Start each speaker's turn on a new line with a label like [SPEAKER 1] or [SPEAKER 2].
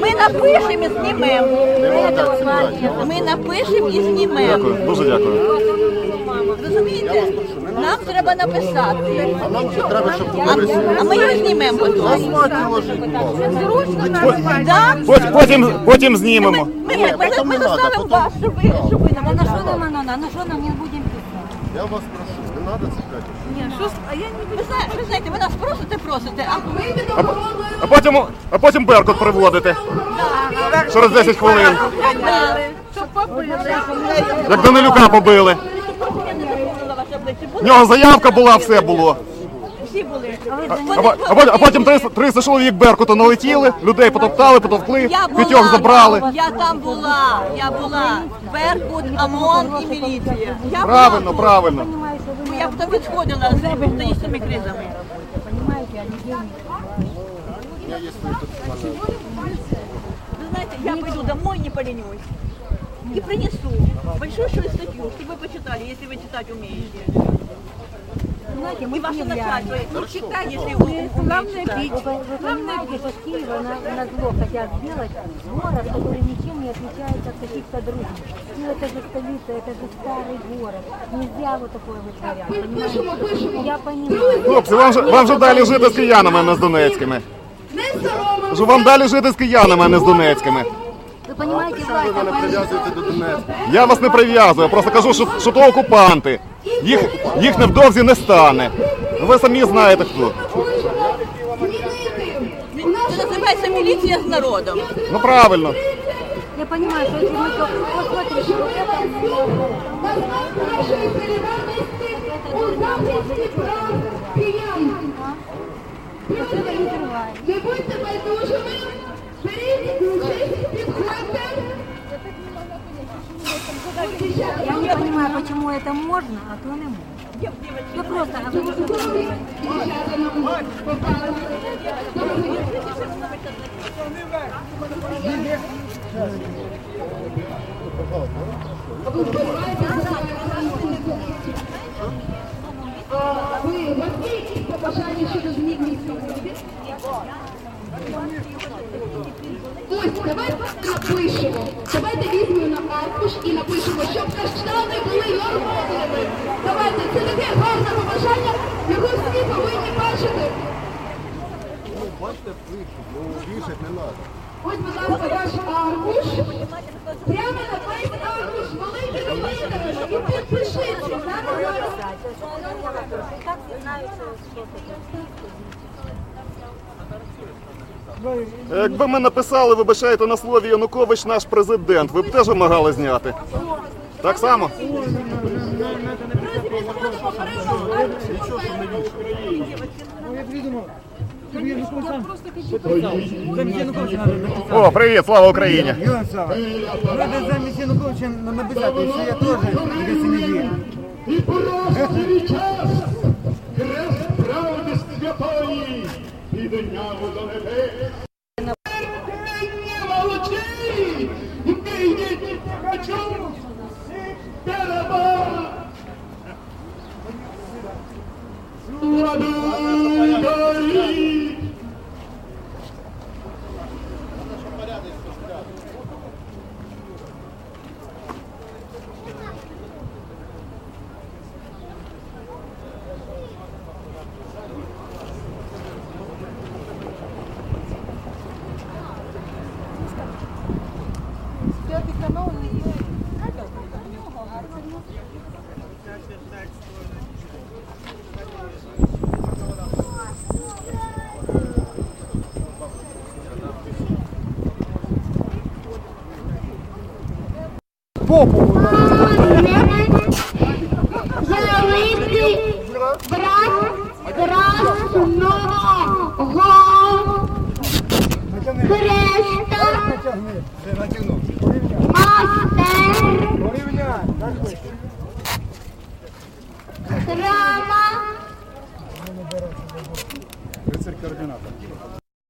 [SPEAKER 1] Ми напишемо і знімемо. Ми напишемо і знімемо.
[SPEAKER 2] Дякую, дуже дякую.
[SPEAKER 1] Розумієте? Нам треба написати.
[SPEAKER 3] А нам ще треба, щоб
[SPEAKER 1] А,
[SPEAKER 3] були
[SPEAKER 1] а ми його знімемо потім.
[SPEAKER 3] Асфальт ложить, будь ласка.
[SPEAKER 1] Так?
[SPEAKER 2] Потім, потім, потім знімемо.
[SPEAKER 1] Ми, ми, ми, ми
[SPEAKER 3] надо,
[SPEAKER 1] заставимо вас, щоб ви, щоб ви нам
[SPEAKER 4] Да на
[SPEAKER 1] написали.
[SPEAKER 4] нам? На что нам не будем писать?
[SPEAKER 3] Я вас прошу, не треба цепляти.
[SPEAKER 1] Ви знаєте, ви знаєте, ви нас просите, просите, а ми
[SPEAKER 2] А потім, а потім Беркут приводити. Через 10 хвилин. Як Данилюка побили. В нього заявка була, все було
[SPEAKER 1] всі були.
[SPEAKER 2] А, по- а потім, а потім 300, 300 чоловік Беркуту налетіли, людей потоптали, потовкли,
[SPEAKER 1] Я була,
[SPEAKER 2] п'ятьох забрали.
[SPEAKER 1] Я там була, я була. Беркут, ОМОН і міліція. Я була
[SPEAKER 2] Правильно,
[SPEAKER 1] тут.
[SPEAKER 2] правильно.
[SPEAKER 4] Понимаю, что вы
[SPEAKER 1] Я потім відходила з технічними кризами.
[SPEAKER 4] понимаете, а людей
[SPEAKER 1] Вы знаете, я пойду домой, не поленюсь. И принесу большую статью, чтобы вы почитали, если вы читать умеете.
[SPEAKER 4] Знаете, мы
[SPEAKER 1] И ваше
[SPEAKER 4] киевляне.
[SPEAKER 1] начальство, ну, читай, если вы умеете читать.
[SPEAKER 4] Вы, вы понимаете, что с Киева на, на зло хотят сделать город, который ничем не отличается от каких-то других. Ну это же столица, это же старый город. Нельзя вот такое вытворять, понимаете? Я понимаю.
[SPEAKER 2] Хлопці, вам же, вам же далі жити з киянами, а не з донецькими. Кажу, вам далі жити з киянами, а не з донецькими.
[SPEAKER 4] Вы понимаете,
[SPEAKER 3] Ви
[SPEAKER 4] власть
[SPEAKER 3] мене
[SPEAKER 4] такая-
[SPEAKER 3] прив'язуєте до Донецька.
[SPEAKER 2] Я вас не прив'язую, я просто кажу, що, що то окупанти. Їх, їх невдовзі не стане. Ви самі знаєте хто.
[SPEAKER 1] Це називається міліція з народом.
[SPEAKER 2] Ну правильно.
[SPEAKER 4] Я понимаю, что если мы то... Вот смотрите, вот это... Вот это не это можно, а то не можно. Я просто говорю, что
[SPEAKER 5] Ви у вас є якісь побажання щодо зміни Ось, Давайте напишемо. Давайте візьмемо на аркуш і напишемо, щоб каштани були нормальними. Давайте, це таке гарне побажання, його всі повинні бачити.
[SPEAKER 3] Ну, бачите, пишуть, ну вішать не треба.
[SPEAKER 5] Ось, будь ласка, ваш аркуш. Прямо на весь аркуш великими літерами і підпишіться. Зараз
[SPEAKER 4] так все знают, что
[SPEAKER 2] Якби ми написали, вибачайте на слові Янукович наш президент, ви б теж вимагали зняти. Так само? О, привіт, слава Україні!
[SPEAKER 6] Іван Сава, треба замість Януковича написати, що я теж від сім'ї.
[SPEAKER 7] Попу.
[SPEAKER 5] Великий брат красного хреста. Мастер.
[SPEAKER 6] Atlántico.